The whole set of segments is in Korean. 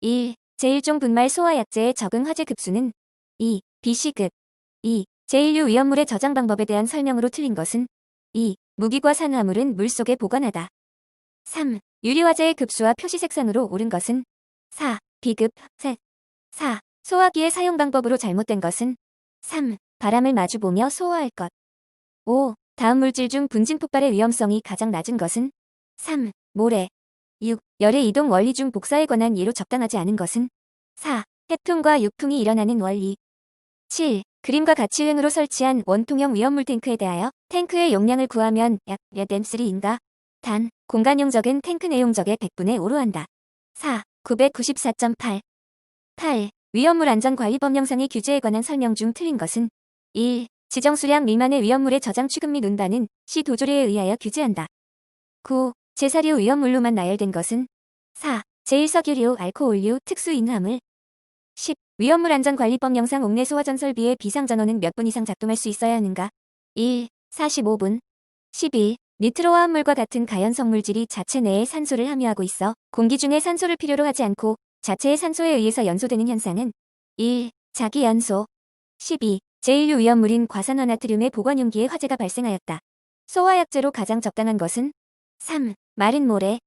1. 제1종 분말 소화약제의 적응 화재 급수는 2. BC급 2. 제1류 위험물의 저장 방법에 대한 설명으로 틀린 것은 2. 무기과 산화물은 물속에 보관하다. 3. 유리화재의 급수와 표시 색상으로 옳은 것은 4. 비급, 셋. 4. 소화기의 사용 방법으로 잘못된 것은 3. 바람을 마주보며 소화할 것. 5. 다음 물질 중 분진 폭발의 위험성이 가장 낮은 것은 3. 모래. 6. 열의 이동 원리 중 복사에 관한 예로 적당하지 않은 것은 4. 해풍과 육풍이 일어나는 원리. 7. 그림과 같이 횡으로 설치한 원통형 위험물 탱크에 대하여 탱크의 용량을 구하면 약 몇 M3인가? 단, 공간용적은 탱크 내용적의 100분의 5로 한다. 4. 994.8. 8. 위험물 안전관리법 영상의 규제에 관한 설명 중 틀린 것은 1. 지정 수량 미만의 위험물의 저장 취급 및 운반은 시 도조례에 의하여 규제한다. 9. 제사류 위험물로만 나열된 것은 4. 제1석유류, 알코올류, 특수인화물 10. 위험물 안전관리법 영상 옥내 소화 전설비의 비상전원은 몇 분 이상 작동할 수 있어야 하는가? 1. 45분 11. 니트로화합물과 같은 가연성 물질이 자체 내에 산소를 함유하고 있어 공기 중에 산소를 필요로 하지 않고 자체의 산소에 의해서 연소되는 현상은 1. 자기연소 12. 제1류 위험물인 과산화나트륨의 보관용기에 화재가 발생하였다. 소화약제로 가장 적당한 것은 3. 마른 모래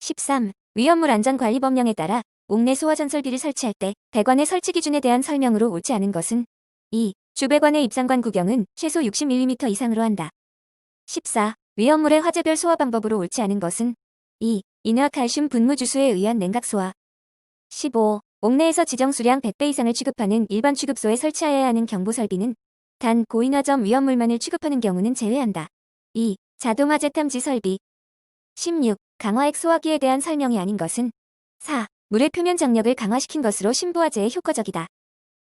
13. 위험물 안전관리 법령에 따라 옥내 소화전설비를 설치할 때 배관의 설치 기준에 대한 설명으로 옳지 않은 것은 2. 주배관의 입상관 구경은 최소 60mm 이상으로 한다. 14. 위험물의 화재별 소화 방법으로 옳지 않은 것은 2. 인화 칼슘 분무 주수에 의한 냉각 소화 15. 옥내에서 지정 수량 100배 이상을 취급하는 일반 취급소에 설치하여야 하는 경보 설비는 단 고인화점 위험물만을 취급하는 경우는 제외한다. 2. 자동화재 탐지 설비 16. 강화액 소화기에 대한 설명이 아닌 것은 4. 물의 표면 장력을 강화시킨 것으로 신부화재에 효과적이다.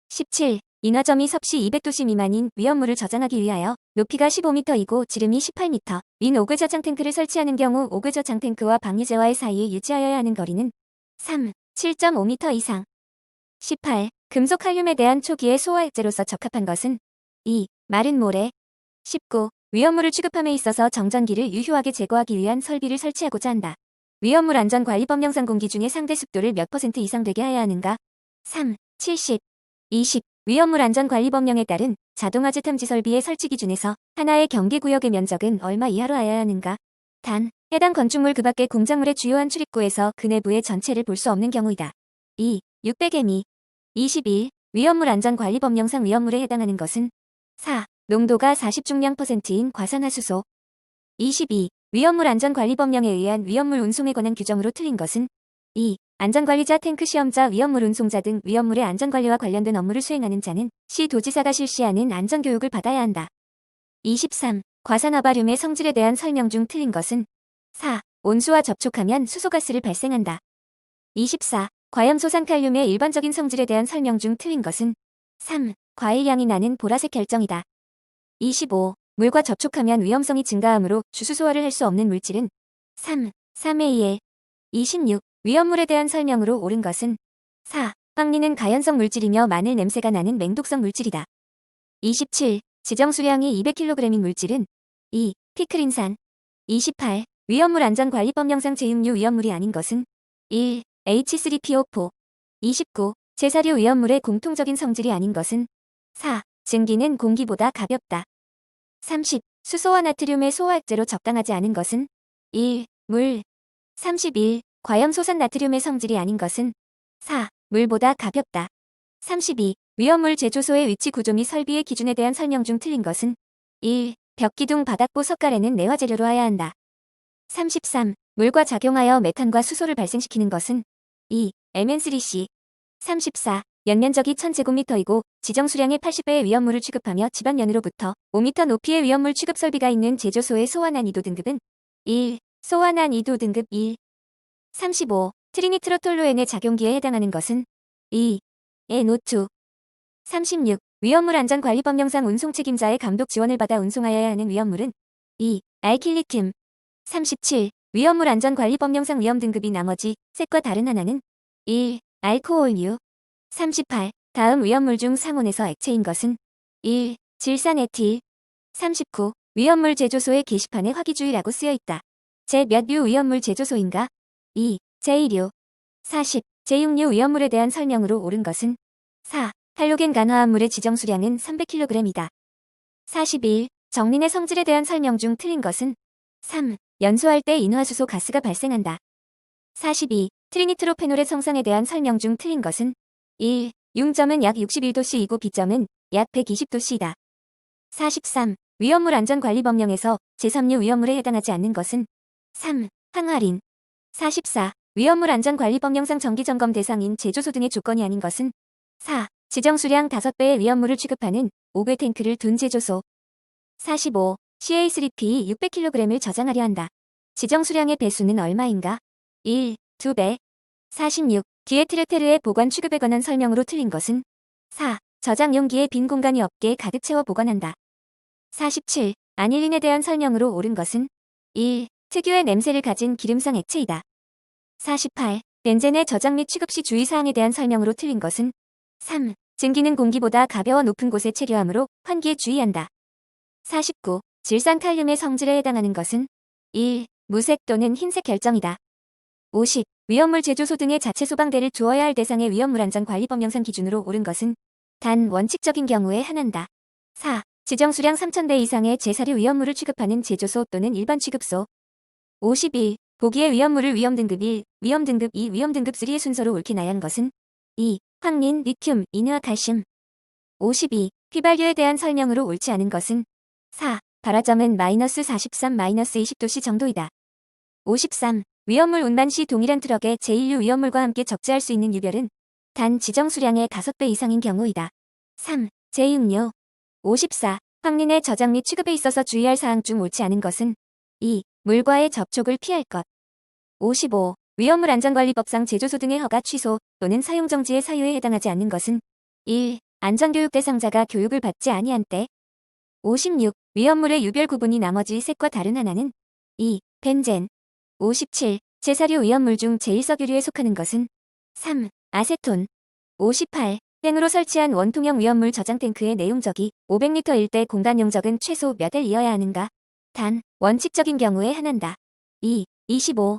17. 인화점이 섭씨 200도씨 미만인 위험물을 저장하기 위하여 높이가 15m이고 지름이 18m, 민 오그 저장 탱크를 설치하는 경우 오그 저장 탱크와 방류제와의 사이에 유지하여야 하는 거리는 3. 7.5m 이상. 18. 금속 칼륨에 대한 초기의 소화액제로서 적합한 것은 2. 마른 모래. 19. 위험물을 취급함에 있어서 정전기를 유효하게 제거하기 위한 설비를 설치하고자 한다. 위험물 안전관리법 영상 공기 중에 상대 습도를 몇 퍼센트 이상 되게 해야 하는가? 3. 70. 20. 위험물 안전관리법령에 따른 자동화재 탐지 설비의 설치 기준에서 하나의 경계구역의 면적은 얼마 이하로 하여야 하는가? 단, 해당 건축물 그 밖의 공작물의 주요한 출입구에서 그 내부의 전체를 볼 수 없는 경우이다. 2. 600m. 21. 위험물 안전관리법령상 위험물에 해당하는 것은 4. 농도가 40중량 퍼센트인 과산화수소 22. 위험물 안전관리법령에 의한 위험물 운송에 관한 규정으로 틀린 것은 2. 안전관리자 탱크 시험자 위험물 운송자 등 위험물의 안전관리와 관련된 업무를 수행하는 자는 시 도지사가 실시하는 안전교육을 받아야 한다. 23. 과산화바륨의 성질에 대한 설명 중 틀린 것은 4. 온수와 접촉하면 수소가스를 발생한다. 24. 과염소산칼륨의 일반적인 성질에 대한 설명 중 틀린 것은 3. 과일향이 나는 보라색 결정이다. 25. 물과 접촉하면 위험성이 증가하므로 주수 소화를 할 수 없는 물질은 3. 3A1. 26. 위험물에 대한 설명으로 옳은 것은 4. 황리는 가연성 물질이며 마늘 냄새가 나는 맹독성 물질이다. 27. 지정 수량이 200kg인 물질은 2. 피크린산 28. 위험물 안전관리법 영상 제육류 위험물이 아닌 것은 1. H3PO4 29. 제사류 위험물의 공통적인 성질이 아닌 것은 4. 증기는 공기보다 가볍다. 30. 수소와 나트륨의 소화액제로 적당하지 않은 것은 1. 물 31. 과염소산 나트륨의 성질이 아닌 것은 4. 물보다 가볍다. 32. 위험물 제조소의 위치 구조 및 설비의 기준에 대한 설명 중 틀린 것은 1. 벽기둥 바닥보 석가래는 내화재료로 하야 한다. 33. 물과 작용하여 메탄과 수소를 발생시키는 것은 2. MN3C 34. 연면적이 1000제곱미터이고 지정 수량의 80배의 위험물을 취급하며 집안면으로부터 5m 높이의 위험물 취급 설비가 있는 제조소의 소환난이도 등급은 1. 소환난이도 등급 1. 35. 트리니트로톨로엔의 작용기에 해당하는 것은 2. NO2 36. 위험물 안전관리법령상 운송 책임자의 감독 지원을 받아 운송하여야 하는 위험물은 2. 알킬리튬 37. 위험물 안전관리법령상 위험 등급이 나머지 셋과 다른 하나는 1. 알코올류 38. 다음 위험물 중 상온에서 액체인 것은 1. 질산에틸 39. 위험물 제조소의 게시판에 화기주의라고 쓰여 있다. 제 몇 류 위험물 제조소인가? 2. 제1류 40. 제6류 위험물에 대한 설명으로 옳은 것은 4. 할로겐 간화합물의 지정 수량은 300kg이다. 41. 정린의 성질에 대한 설명 중 틀린 것은 3. 연소할 때 인화수소 가스가 발생한다. 42. 트리니트로페놀의 성상에 대한 설명 중 틀린 것은 1. 융점은 약 61도씨이고 B점은 약 120도씨이다. 43. 위험물 안전관리 법령에서 제3류 위험물에 해당하지 않는 것은 3. 항화린 44. 위험물 안전관리 법령상 정기점검 대상인 제조소 등의 조건이 아닌 것은 4. 지정 수량 5배의 위험물을 취급하는 5배 탱크를 둔 제조소 45. CA3P 600kg을 저장하려 한다. 지정 수량의 배수는 얼마인가? 1. 2배 46. 디에트레테르의 보관 취급에 관한 설명으로 틀린 것은 4. 저장 용기에 빈 공간이 없게 가득 채워 보관한다. 47. 아닐린에 대한 설명으로 옳은 것은 1. 특유의 냄새를 가진 기름성 액체이다. 48. 벤젠의 저장 및 취급 시 주의사항에 대한 설명으로 틀린 것은 3. 증기는 공기보다 가벼워 높은 곳에 체류하므로 환기에 주의한다. 49. 질산 칼륨의 성질에 해당하는 것은 1. 무색 또는 흰색 결정이다. 50. 위험물 제조소 등의 자체 소방대를 두어야 할 대상의 위험물 안전 관리 법령상 기준으로 옳은 것은 단 원칙적인 경우에 하나인다. 4. 지정 수량 3,000대 이상의 제사류 위험물을 취급하는 제조소 또는 일반 취급소. 51. 보기의 위험물을 위험 등급 1, 위험 등급 2, 위험 등급 3의 순서로 옳게 나열한 것은 2. 황린, 리튬, 이누와 칼슘. 52. 휘발유에 대한 설명으로 옳지 않은 것은 4. 발화점은 마이너스 43, 마이너스 20도씨 정도이다. 53. 위험물 운반 시 동일한 트럭에 제1류 위험물과 함께 적재할 수 있는 유별은 단 지정 수량의 5배 이상인 경우이다. 3. 제6류 54. 황린의 저장 및 취급에 있어서 주의할 사항 중 옳지 않은 것은 2. 물과의 접촉을 피할 것. 55. 위험물 안전관리법상 제조소 등의 허가 취소 또는 사용 정지의 사유에 해당하지 않는 것은 1. 안전교육 대상자가 교육을 받지 아니한 때 56. 위험물의 유별 구분이 나머지 셋과 다른 하나는 2. 벤젠 57. 제사류 위험물 중 제1석유류에 속하는 것은 3. 아세톤 58. 땡으로 설치한 원통형 위험물 저장 탱크의 내용적이 500리터일 때 공간 용적은 최소 몇을 이어야 하는가? 단, 원칙적인 경우에 하나인다. 2. 25.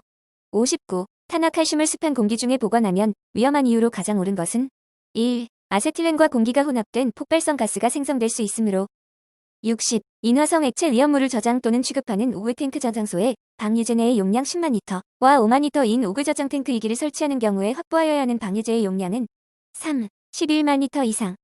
59. 탄화칼슘을 습한 공기 중에 보관하면 위험한 이유로 가장 옳은 것은 1. 아세틸렌과 공기가 혼합된 폭발성 가스가 생성될 수 있으므로 60. 인화성 액체 위험물을 저장 또는 취급하는 오그 탱크 저장소에 방유제내의 용량 10만 리터와 5만 리터인 오그 저장 탱크 2기를 설치하는 경우에 확보하여야 하는 방유제의 용량은 3. 11만 리터 이상.